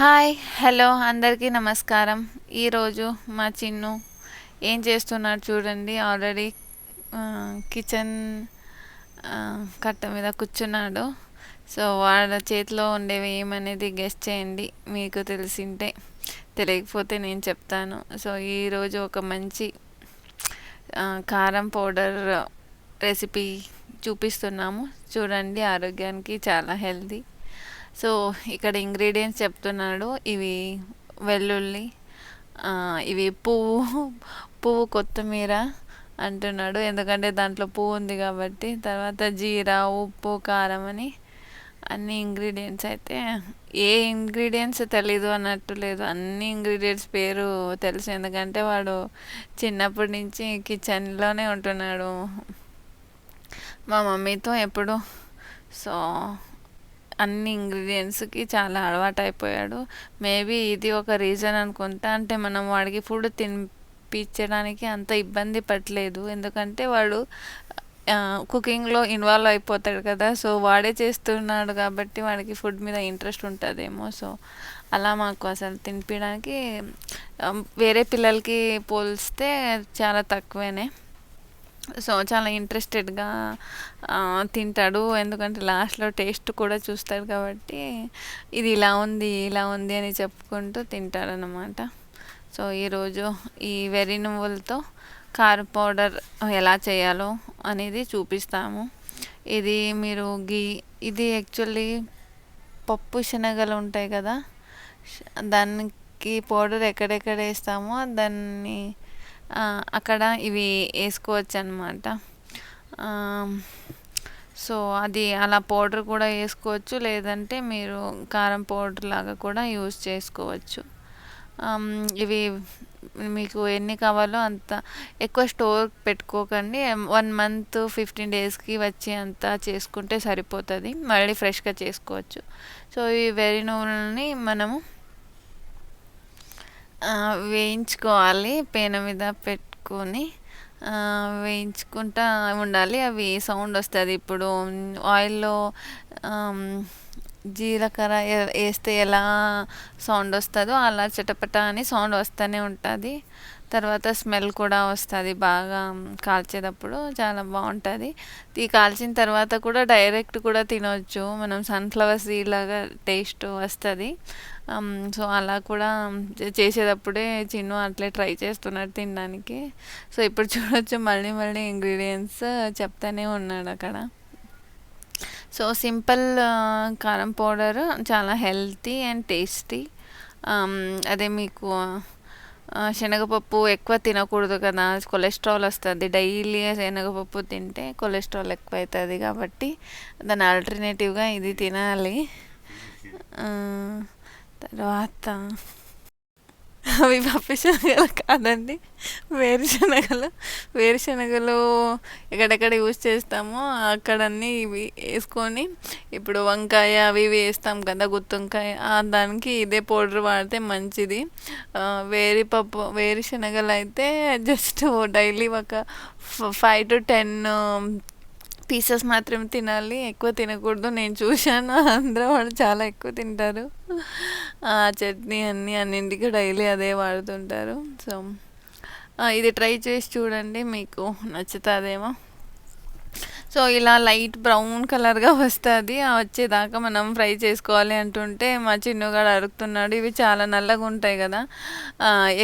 Hi hello అందరికీ నమస్కారం. ఈరోజు మా చిన్ను ఏం చేస్తున్నాడు చూడండి. ఆల్రెడీ కిచెన్ కట్ట మీద కూర్చున్నాడు. సో వాళ్ళ చేతిలో ఉండేవి ఏమనేది గెస్ట్ చేయండి. మీకు తెలిసింటే తెలియకపోతే నేను చెప్తాను. సో ఈరోజు ఒక మంచి కారం పౌడర్ రెసిపీ చూపిస్తున్నాము. చూడండి ఆరోగ్యానికి చాలా హెల్తీ. సో ఇక్కడ ఇంగ్రీడియంట్స్ చెప్తున్నాడు. ఇవి వెల్లుల్లి ఇవి పువ్వు పువ్వు కొత్తిమీర అంటున్నాడు. ఎందుకంటే దాంట్లో పువ్వు ఉంది కాబట్టి తర్వాత జీరా ఉప్పు కారం అని అన్ని ఇంగ్రీడియంట్స్ అయితే ఏ ఇంగ్రీడియంట్స్ తెలీదు అన్నట్టు లేదు. అన్ని ఇంగ్రీడియంట్స్ పేరు తెలుసు. ఎందుకంటే వాడు చిన్నప్పటి నుంచి కిచెన్లోనే ఉంటున్నాడు. మా మమ్మీతో ఎప్పుడు సో అన్ని ఇంగ్రీడియంట్స్కి చాలా అలవాటు అయిపోయాడు మేబీ ఇది ఒక రీజన్ అనుకుంటా. అంటే మనం వాడికి ఫుడ్ తినిపించడానికి అంత ఇబ్బంది పడలేదు. ఎందుకంటే వాడు కుకింగ్లో ఇన్వాల్వ్ అయిపోతాడు కదా. సో వాడే చేస్తున్నాడు కాబట్టి వాడికి ఫుడ్ మీద ఇంట్రెస్ట్ ఉంటుందేమో. సో అలా మాకు అసలు తినిపించడానికి వేరే పిల్లలకి పోలిస్తే చాలా తక్కువనే. సో చాలా ఇంట్రెస్టెడ్గా తింటాడు. ఎందుకంటే లాస్ట్లో టేస్ట్ కూడా చూస్తాడు కాబట్టి ఇది ఇలా ఉంది ఇలా ఉంది అని చెప్పుకుంటూ తింటాడు అన్నమాట సో ఈరోజు ఈ వెర్రి నువ్వులతో కారం పౌడర్ ఎలా చేయాలో అనేది చూపిస్తాము. ఇది మీరు గీ ఇది యాక్చువల్లీ పప్పు శనగలు ఉంటాయి కదా దానికి పౌడర్ ఎక్కడెక్కడ వేస్తామో దాన్ని అక్కడ ఇవి వేసుకోవచ్చు అనమాట సో అది అలా పౌడర్ కూడా వేసుకోవచ్చు లేదంటే మీరు కారం పౌడర్ లాగా కూడా యూజ్ చేసుకోవచ్చు. ఇవి మీకు ఎన్ని కావాలో అంత ఎక్కువ స్టోర్ పెట్టుకోకండి. వన్ మంత్ ఫిఫ్టీన్ డేస్కి వచ్చి అంత చేసుకుంటే సరిపోతుంది. మళ్ళీ ఫ్రెష్గా చేసుకోవచ్చు. సో ఈ వెరీ నూనెని మనము వేయించుకోవాలి. పేన మీద పెట్టుకొని వేయించుకుంటా ఉండాలి. అవి సౌండ్ వస్తుంది. ఇప్పుడు ఆయిల్లో జీలకర్ర వేస్తే ఎలా సౌండ్ వస్తుందో అలా చిటపట అని సౌండ్ వస్తూనే ఉంటుంది. తర్వాత స్మెల్ కూడా వస్తుంది బాగా కాల్చేటప్పుడు. చాలా బాగుంటుంది. ఈ కాల్చిన తర్వాత కూడా డైరెక్ట్ కూడా తినవచ్చు మనం సన్ఫ్లవర్ సీడ్ లాగా టేస్ట్ వస్తుంది. సో అలా కూడా చేసేటప్పుడే చిన్ను అట్లే ట్రై చేస్తున్నాడు తినడానికి. సో ఇప్పుడు చూడొచ్చు మళ్ళీ మళ్ళీ ఇంగ్రీడియంట్స్ చెప్తానే ఉన్నాడు అక్కడ. సో సింపుల్ కారం పౌడర్ చాలా హెల్తీ అండ్ టేస్టీ. అదే మీకు శనగపప్పు ఎక్కువ తినకూడదు కదా. కొలెస్ట్రాల్ వస్తుంది. డైలీ శనగపప్పు తింటే కొలెస్ట్రాల్ ఎక్కువ అవుతుంది కాబట్టి దాని ఆల్టర్నేటివ్గా ఇది తినాలి. తర్వాత అవి పప్పిశనగలు కాదండి. వేరుశనగలు. వేరుశనగలు ఎక్కడెక్కడ యూజ్ చేస్తామో అక్కడన్నీ ఇవి వేసుకొని ఇప్పుడు వంకాయ అవి ఇవి వేస్తాం కదా గుత్తొంకాయ. దానికి ఇదే పౌడర్ వాడితే మంచిది. వేరిపప్పు వేరి పప్పు వేరుశనగలు అయితే జస్ట్ డైలీ ఒక ఫైవ్ టు టెన్ పీసెస్ మాత్రమే తినాలి ఎక్కువ తినకూడదు. నేను చూశాను ఆంధ్ర వాళ్ళు చాలా ఎక్కువ తింటారు. ఆ చట్నీ అన్నీ అన్నింటికి డైలీ అదే వాడుతుంటారు. సో ఇది ట్రై చేసి చూడండి మీకు నచ్చుతుందేమో. సో ఇలా లైట్ బ్రౌన్ కలర్గా వస్తుంది. వచ్చేదాకా మనం ఫ్రై చేసుకోవాలి అంటుంటే మా చిన్నగాడు అడుగుతున్నాడు ఇవి చాలా నల్లగా ఉంటాయి కదా.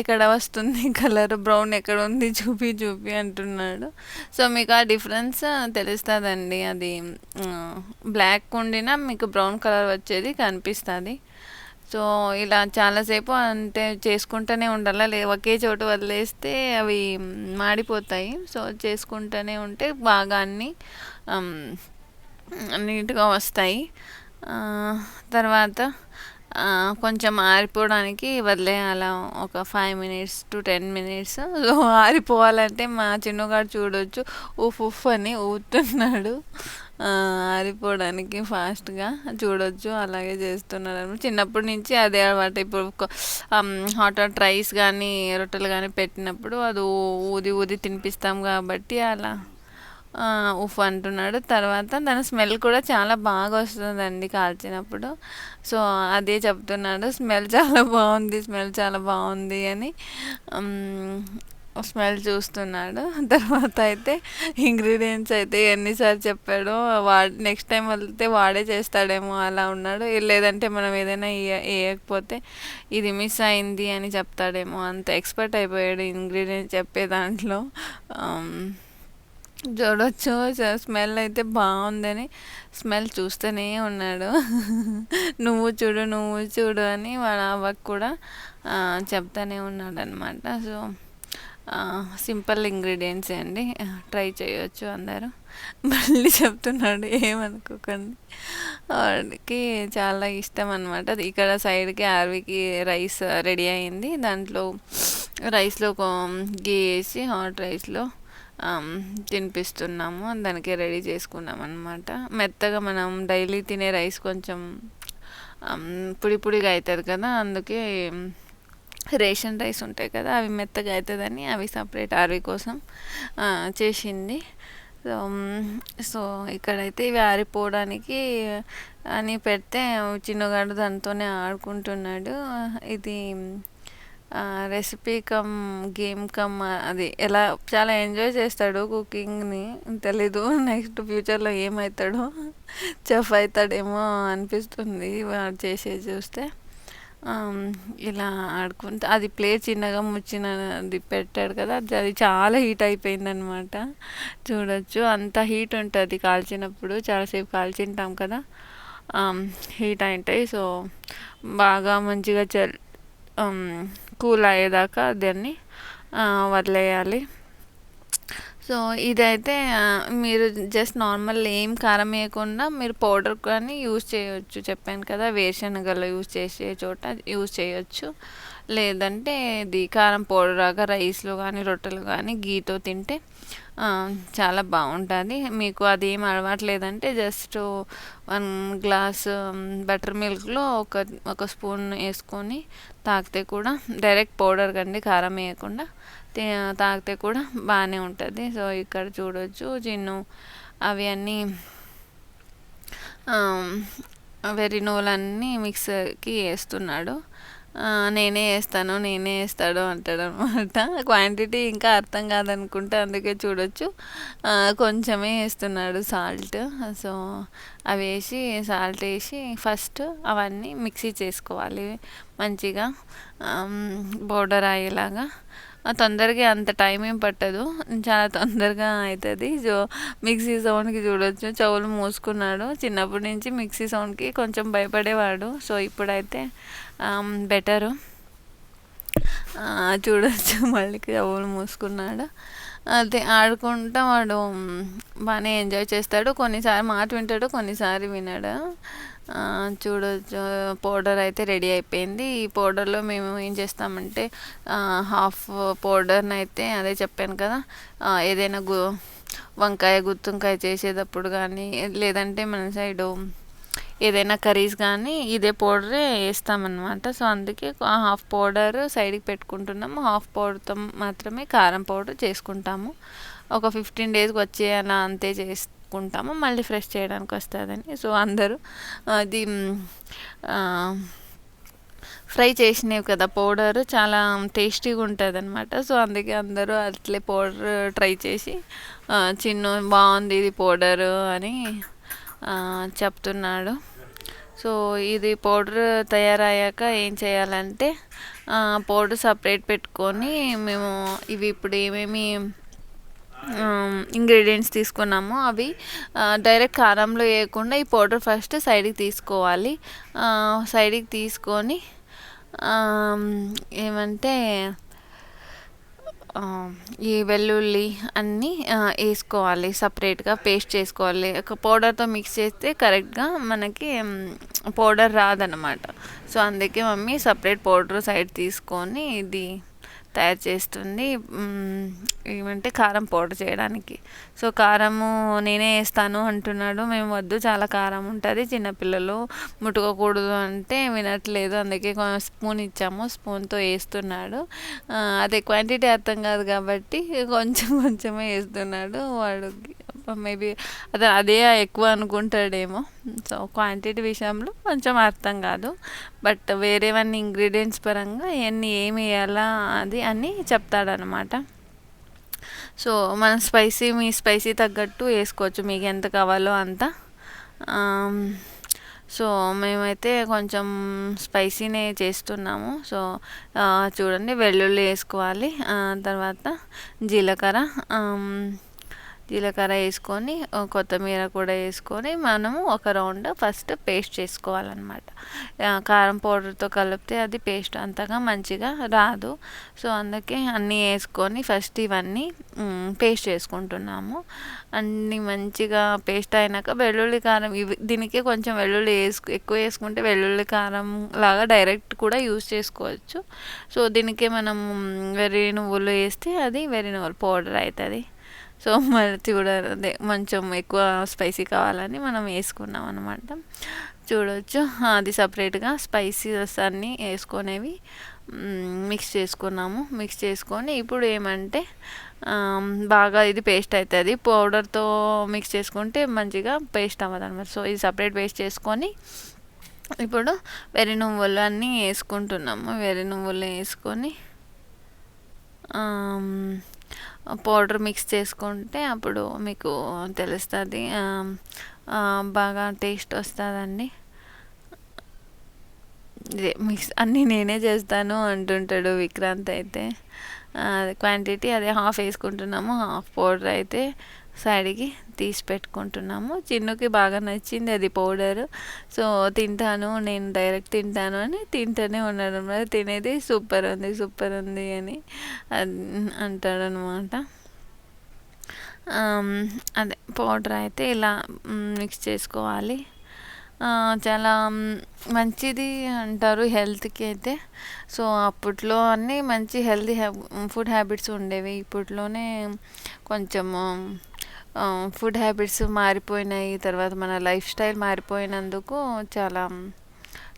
ఎక్కడ వస్తుంది కలర్? బ్రౌన్ ఎక్కడ ఉంది? చూపి చూపి అంటున్నాడు. సో మీకు ఆ డిఫరెన్స్ తెలుస్తుందండి. అది బ్లాక్ ఉండినా మీకు బ్రౌన్ కలర్ వచ్చేది కనిపిస్తుంది. సో ఇలా చాలాసేపు అంటే చేసుకుంటూనే ఉండాలి? లే ఒకే చోటు వదిలేస్తే అవి మాడిపోతాయి. సో చేసుకుంటూనే ఉంటే బాగా అన్నీ నీట్గా వస్తాయి. తర్వాత కొంచెం ఆరిపోవడానికి వదిలేయాలి? ఒక five minutes to ten minutes. So ఆరిపోవాలంటే మా చిన్నగాడు చూడొచ్చు. ఉఫ్ ఉఫ్ అని ఊతున్నాడు ఆరిపోవడానికి ఫాస్ట్గా చూడొచ్చు అలాగే చేస్తున్నారు అనమాట చిన్నప్పటి నుంచి అదే అలవాటు. ఇప్పుడు హాట్ హాట్ రైస్ కానీ రొట్టెలు కానీ పెట్టినప్పుడు అది ఊది ఊది తినిపిస్తాం కాబట్టి అలా ఉఫ్ అంటున్నాడు. తర్వాత దాని స్మెల్ కూడా చాలా బాగా వస్తుందండి కాల్చినప్పుడు. సో అదే చెప్తున్నాడు. స్మెల్ చాలా బాగుంది స్మెల్ చాలా బాగుంది అని. స్మెల్ చూస్తున్నాడు. తర్వాత అయితే ఇంగ్రీడియంట్స్ అయితే ఎన్నిసార్లు చెప్పాడో వాడు నెక్స్ట్ టైం వెళ్తే వాడే చేస్తాడేమో అలా ఉన్నాడు. లేదంటే మనం ఏదైనా వేయకపోతే ఇది మిస్ అయింది అని చెప్తాడేమో. అంత ఎక్స్పర్ట్ అయిపోయాడు ఇంగ్రీడియంట్స్ చెప్పే దాంట్లో. చూడొచ్చు. స్మెల్ అయితే బాగుందని స్మెల్ చూస్తూనే ఉన్నాడు. నువ్వు చూడు నువ్వు చూడు అని వాళ్ళ అవ్వకు కూడా చెప్తానే ఉన్నాడు అనమాట సో సింపుల్ ఇంగ్రీడియంట్స్ అండి. ట్రై చేయొచ్చు అందరూ. మళ్ళీ చెప్తున్నాడు ఏమనుకోకండి. వాడికి చాలా ఇష్టం అనమాట ఇక్కడ సైడ్కి ఆర్వీకి రైస్ రెడీ అయింది. దాంట్లో రైస్లో గీ వేసి హాట్ రైస్లో తినిపిస్తున్నాము. దానికి రెడీ చేసుకున్నాం అనమాట మెత్తగా మనం డైలీ తినే రైస్ కొంచెం పొడి పొడిగా అవుతుంది కదా అందుకే రేషన్ రైస్ ఉంటాయి కదా అవి మెత్తగా అవుతుందని అవి సపరేట్ ఆర్వి కోసం చేసింది. సో సో ఇక్కడైతే ఇవి ఆరిపోవడానికి అని పెడితే చిన్నగాడు దాంతోనే ఆడుకుంటున్నాడు. ఇది రెసిపీ కమ్ గేమ్ కమ్ అది ఎలా చాలా ఎంజాయ్ చేస్తాడు కుకింగ్ని. తెలీదు నెక్స్ట్ ఫ్యూచర్లో ఏమవుతాడో చెఫ్ అవుతాడేమో అనిపిస్తుంది వాడు చేసేది చూస్తే. ఇలా ఆడుకుంటే. అది ప్లే చిన్నగా ముచ్చినది పెట్టాడు కదా అది చాలా హీట్ అయిపోయింది అనమాట చూడొచ్చు. అంత హీట్ ఉంటుంది కాల్చినప్పుడు. చాలాసేపు కాల్చింటాం కదా. హీట్ అయింటాయి. సో బాగా మంచిగా చల్ కూల్ అయ్యేదాకా దాన్ని వదిలేయాలి. సో ఇదైతే మీరు జస్ట్ నార్మల్ ఏం కారం వేయకుండా మీరు పౌడర్ కానీ యూజ్ చేయవచ్చు చెప్పాను కదా వేరుశనగలు యూజ్ చేసే చోట యూజ్ చేయొచ్చు. లేదంటే ఇది కారం పౌడర్ రైస్లో కానీ రొట్టెలు కానీ గీతో తింటే చాలా బాగుంటుంది. మీకు అది ఏం అలవాట్లేదంటే జస్ట్ వన్ గ్లాస్ బటర్ మిల్క్లో ఒక ఒక స్పూన్ వేసుకొని తాగితే కూడా డైరెక్ట్ పౌడర్ కండి కారం వేయకుండా తాగితే కూడా బాగానే ఉంటుంది. సో ఇక్కడ చూడొచ్చు చిన్ను అవి అన్నీ వెరినోలన్నీ మిక్సర్కి వేస్తున్నాడు నేనే వేస్తాను నేనే వేస్తాడు అంటాడు అనమాట క్వాంటిటీ ఇంకా అర్థం కాదనుకుంటే అందుకే చూడొచ్చు. కొంచెమే వేస్తున్నాడు సాల్ట్. సో అవి వేసి సాల్ట్ వేసి ఫస్ట్ అవన్నీ మిక్సీ చేసుకోవాలి మంచిగా. బోర్డర్ అయ్యేలాగా. తొందరగా అంత టైం ఏం పట్టదు. చాలా తొందరగా అవుతుంది సో మిక్సీ సౌండ్కి చూడొచ్చు. చెవులు మూసుకున్నాడు. చిన్నప్పటి నుంచి మిక్సీ సౌండ్కి కొంచెం భయపడేవాడు. సో ఇప్పుడైతే బెటరు చూడొచ్చు. మళ్ళీ చెవులు మూసుకున్నాడు. అది ఆడుకుంటా వాడు బాగానే ఎంజాయ్ చేస్తాడు. కొన్నిసారి మాట వింటాడు కొన్నిసారి వినడు. చూడొచ్చు పౌడర్ అయితే రెడీ అయిపోయింది. ఈ పౌడర్లో మేము ఏం చేస్తామంటే హాఫ్ పౌడర్ని అయితే అదే చెప్పాను కదా ఏదైనా గు వంకాయ గుత్తుంకాయ చేసేటప్పుడు కానీ లేదంటే మన సైడు ఏదైనా కర్రీస్ కానీ ఇదే పౌడరే వేస్తామన్నమాట. సో అందుకే హాఫ్ పౌడర్ సైడ్కి పెట్టుకుంటున్నాము. హాఫ్ పౌడర్తో మాత్రమే కారం పౌడర్ చేసుకుంటాము. ఒక ఫిఫ్టీన్ డేస్కి వచ్చే అలా అంతే చేసుకుంటాము మళ్ళీ ఫ్రెష్ చేయడానికి వస్తుందని సో అందరూ అది ఫ్రై చేసినవి కదా పౌడర్ చాలా టేస్టీగా ఉంటుంది అనమాట సో అందుకే అందరూ అట్లే పౌడర్ ట్రై చేసి చిన్న బాగుంది ఇది పౌడర్ అని చెప్తున్నాడు. సో ఇది పౌడర్ తయారయ్యాక ఏం చేయాలంటే పౌడర్ సపరేట్ పెట్టుకొని మేము ఇవి ఇప్పుడు ఏమేమి ఇంగ్రీడియంట్స్ తీసుకున్నాము. అవి డైరెక్ట్ కారంలో వేయకుండా ఈ పౌడర్ ఫస్ట్ సైడ్కి తీసుకోవాలి. సైడ్కి తీసుకొని ఏమంటే ఈ వెల్లుల్లి అన్నీ వేసుకోవాలి. సపరేట్గా పేస్ట్ చేసుకోవాలి. ఒక పౌడర్తో మిక్స్ చేస్తే కరెక్ట్గా మనకి పౌడర్ రాదనమాట సో అందుకే మమ్మీ సపరేట్ పౌడర్ సైడ్ తీసుకొని ఇది తయారు చేస్తుంది. ఏమంటే కారం పౌడర్ చేయడానికి. సో కారము నేనే వేస్తాను అంటున్నాడు. మేము వద్దు చాలా కారం ఉంటుంది చిన్నపిల్లలు ముట్టుకోకూడదు అంటే వినట్లేదు. అందుకే స్పూన్ ఇచ్చాము స్పూన్తో వేస్తున్నాడు. అదే క్వాంటిటీ అర్థం కాదు కాబట్టి కొంచెం కొంచెమే వేస్తున్నాడు వాడు. మేబీ అతను అదే ఎక్కువ అనుకుంటాడేమో. సో క్వాంటిటీ విషయంలో కొంచెం అర్థం కాదు. బట్ వేరేవన్నీ ఇంగ్రీడియంట్స్ పరంగా ఇవన్నీ ఏమి వేయాలా అది అని చెప్తాడనమాట సో మనం స్పైసీ మీ స్పైసీ తగ్గట్టు వేసుకోవచ్చు. మీకు ఎంత కావాలో అంత. సో మేమైతే కొంచెం స్పైసీనే చేస్తున్నాము. సో చూడండి వెల్లుల్లి వేసుకోవాలి. తర్వాత జీలకర్ర. జీలకర్ర వేసుకొని కొత్తిమీర కూడా వేసుకొని మనము ఒక రౌండ్ ఫస్ట్ పేస్ట్ చేసుకోవాలన్నమాట. కారం పౌడర్తో కలిపితే అది పేస్ట్ అంతగా మంచిగా రాదు. సో అందుకే అన్నీ వేసుకొని ఫస్ట్ ఇవన్నీ పేస్ట్ చేసుకుంటున్నాము. అన్నీ మంచిగా పేస్ట్ అయినాక వెల్లుల్లి కారం ఇవి దీనికి కొంచెం వెల్లుల్లి వేసుకు ఎక్కువ వేసుకుంటే వెల్లుల్లి కారం లాగా డైరెక్ట్ కూడా యూస్ చేసుకోవచ్చు. సో దీనికి మనం వెర్రి నువ్వులు వేస్తే అది వెర్రి నువ్వులు పౌడర్ అవుతుంది సో మరి కూడా అదే కొంచెం ఎక్కువ స్పైసీ కావాలని మనం వేసుకున్నాం అనమాట చూడవచ్చు అది సపరేట్గా స్పైసీస్ అన్నీ వేసుకునేవి మిక్స్ చేసుకున్నాము. మిక్స్ చేసుకొని ఇప్పుడు ఏమంటే బాగా ఇది పేస్ట్ అవుతుంది పౌడర్తో మిక్స్ చేసుకుంటే మంచిగా పేస్ట్ అవ్వదు అనమాట సో ఇది సపరేట్ పేస్ట్ చేసుకొని ఇప్పుడు వెర్రి నువ్వులు అన్నీ వేసుకుంటున్నాము. వెర్రి నువ్వులు వేసుకొని పౌడర్ మిక్స్ చేసుకుంటే అప్పుడు మీకు తెలుస్తుంది. బాగా టేస్ట్ వస్తుందండి. ఇదే మిక్స్ అన్నీ నేనే చేస్తాను అంటుంటాడు విక్రాంత్ అయితే. క్వాంటిటీ అదే హాఫ్ వేసుకుంటున్నాము హాఫ్ పౌడర్ అయితే సైడ్కి తీసి పెట్టుకుంటున్నాము. చిన్నుకి బాగా నచ్చింది అది పౌడర్. సో తింటాను నేను డైరెక్ట్ తింటాను అని తింటూనే ఉన్నాడు అనమాట తినేది సూపర్ ఉంది సూపర్ ఉంది అని అంటాడనమాట అదే పౌడర్ అయితే ఇలా మిక్స్ చేసుకోవాలి. చాలా మంచిది అంటారు హెల్త్కి అయితే. సో అప్పట్లో అన్నీ మంచి హెల్తీ ఫుడ్ హ్యాబిట్స్ ఉండేవి. ఇప్పట్లోనే కొంచెం ఫుడ్ హ్యాబిట్స్ మారిపోయినాయి. తర్వాత మన లైఫ్ స్టైల్ మారిపోయినందుకు చాలా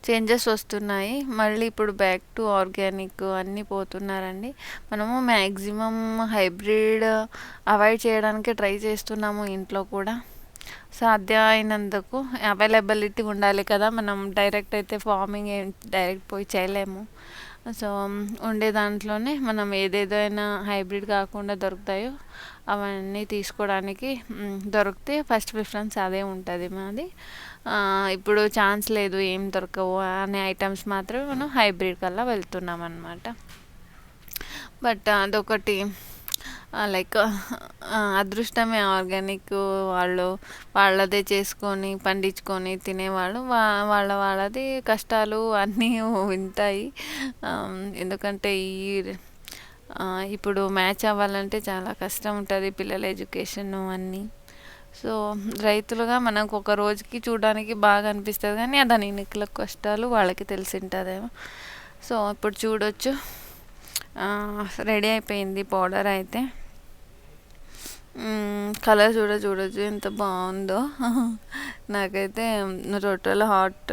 చేంజెస్ వస్తున్నాయి. మళ్ళీ ఇప్పుడు బ్యాక్ టు ఆర్గానిక్ అన్నీ పోతున్నారండి. మనము మ్యాక్సిమం హైబ్రిడ్ అవాయిడ్ చేయడానికి ట్రై చేస్తున్నాము ఇంట్లో కూడా. సాధ్యం అయినందుకు అవైలబిలిటీ ఉండాలి కదా. మనం డైరెక్ట్ అయితే ఫార్మింగ్ ఏం డైరెక్ట్ పోయి చేయలేము. సో ఉండే దాంట్లోనే మనం ఏదేదైనా హైబ్రిడ్ కాకుండా దొరుకుతాయో అవన్నీ తీసుకోవడానికి దొరికితే ఫస్ట్ ప్రిఫరెన్స్ అదే ఉంటుంది మాది. ఇప్పుడు ఛాన్స్ లేదు ఏం దొరకవు అనే ఐటమ్స్ మాత్రమే మనం హైబ్రిడ్ కల్లా వెళ్తున్నాం అనమాట బట్ అదొకటి. లైక్ అదృష్టమే ఆర్గానిక్ వాళ్ళు వాళ్ళదే చేసుకొని పండించుకొని తినేవాళ్ళు. వా వాళ్ళ వాళ్ళది కష్టాలు అన్నీ ఉంటాయి. ఎందుకంటే ఈ ఇప్పుడు మ్యాచ్ అవ్వాలంటే చాలా కష్టం ఉంటుంది పిల్లల ఎడ్యుకేషన్ అన్నీ. సో రైతులుగా మనకు ఒక రోజుకి చూడడానికి బాగా అనిపిస్తుంది కానీ దాని ఎన్నికల కష్టాలు వాళ్ళకి తెలిసి ఉంటుందేమో. సో ఇప్పుడు చూడొచ్చు. రెడీ అయిపోయింది పౌడర్ అయితే. కలర్ చూడ చూడొచ్చు ఎంత బాగుందో. నాకైతే రొట్టెలు హాట్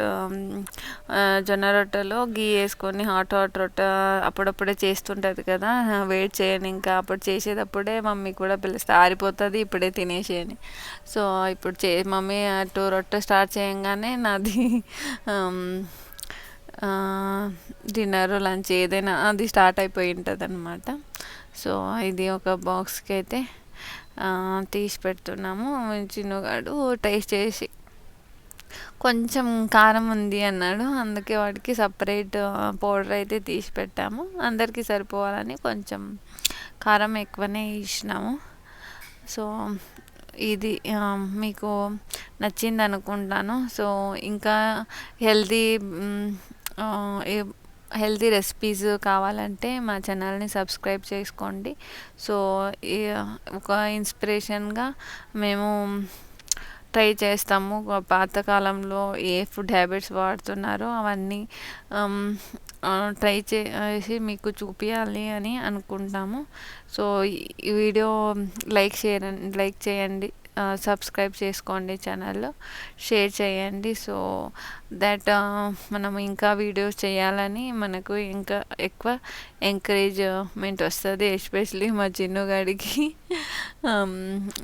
జొన్న రొట్టెలో గీ వేసుకొని హాట్ హాట్ రొట్టె అప్పుడప్పుడే చేస్తుంటుంది కదా. వెయిట్ చేయను ఇంకా. అప్పుడు చేసేటప్పుడే మమ్మీ కూడా పిలిస్తే. ఆరిపోతుంది ఇప్పుడే తినేసేయని సో ఇప్పుడు చే మమ్మీ అటు రొట్టె స్టార్ట్ చేయంగానే నాది డిన్నర్ లంచ్ ఏదైనా అది స్టార్ట్ అయిపోయి ఉంటుంది అనమాట సో ఇది ఒక బాక్స్కి అయితే తీసి పెడుతున్నాము. చిన్నగాడు టేస్ట్ చేసి కొంచెం కారం ఉంది అన్నాడు. అందుకే వాడికి సపరేట్ పౌడర్ అయితే తీసి పెట్టాము. అందరికీ సరిపోవాలని కొంచెం కారం ఎక్కువనే ఇచ్చినాము. సో ఇది మీకు నచ్చింది అనుకుంటాను సో ఇంకా హెల్తీ హెల్తీ రెసిపీస్ కావాలంటే మా ఛానల్ని సబ్స్క్రైబ్ చేసుకోండి. సో ఒక ఇన్స్పిరేషన్గా మేము ట్రై చేస్తాము. పాతకాలంలో ఏ ఫుడ్ హ్యాబిట్స్ వాడుతున్నారో అవన్నీ ట్రై చేసి మీకు చూపించాలి అని అనుకుంటాము. సో ఈ వీడియో లైక్ షేర్ లైక్ చేయండి. సబ్స్క్రైబ్ చేసుకోండి ఛానల్లో. షేర్ చేయండి. సో దట్ uh, మనం ఇంకా వీడియోస్ చేయాలని మనకు ఇంకా ఎక్కువ ఎంకరేజ్మెంట్ వస్తుంది ఎస్పెషలీ మా చిన్నుగాడికి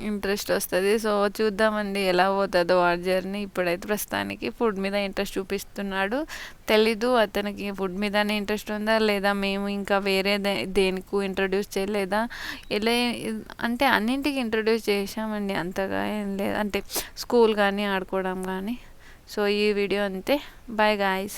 ఇంట్రెస్ట్ um, వస్తుంది. సో చూద్దామండి ఎలా పోతుందో వాడి జర్నీ ఇప్పుడైతే ప్రస్తుతానికి ఫుడ్ మీద ఇంట్రెస్ట్ చూపిస్తున్నాడు. తెలీదు అతనికి ఫుడ్ మీదనే ఇంట్రెస్ట్ ఉందా లేదా మేము ఇంకా వేరే దే దేనికి ఇంట్రడ్యూస్ చేయలేదా? ఇలా అంటే అన్నింటికి ఇంట్రడ్యూస్ చేసామండి అంతగా ఏం లేదు. అంటే స్కూల్ కానీ ఆడుకోవడం కానీ సో ఈ వీడియో అంతే బాయ్ గాయస్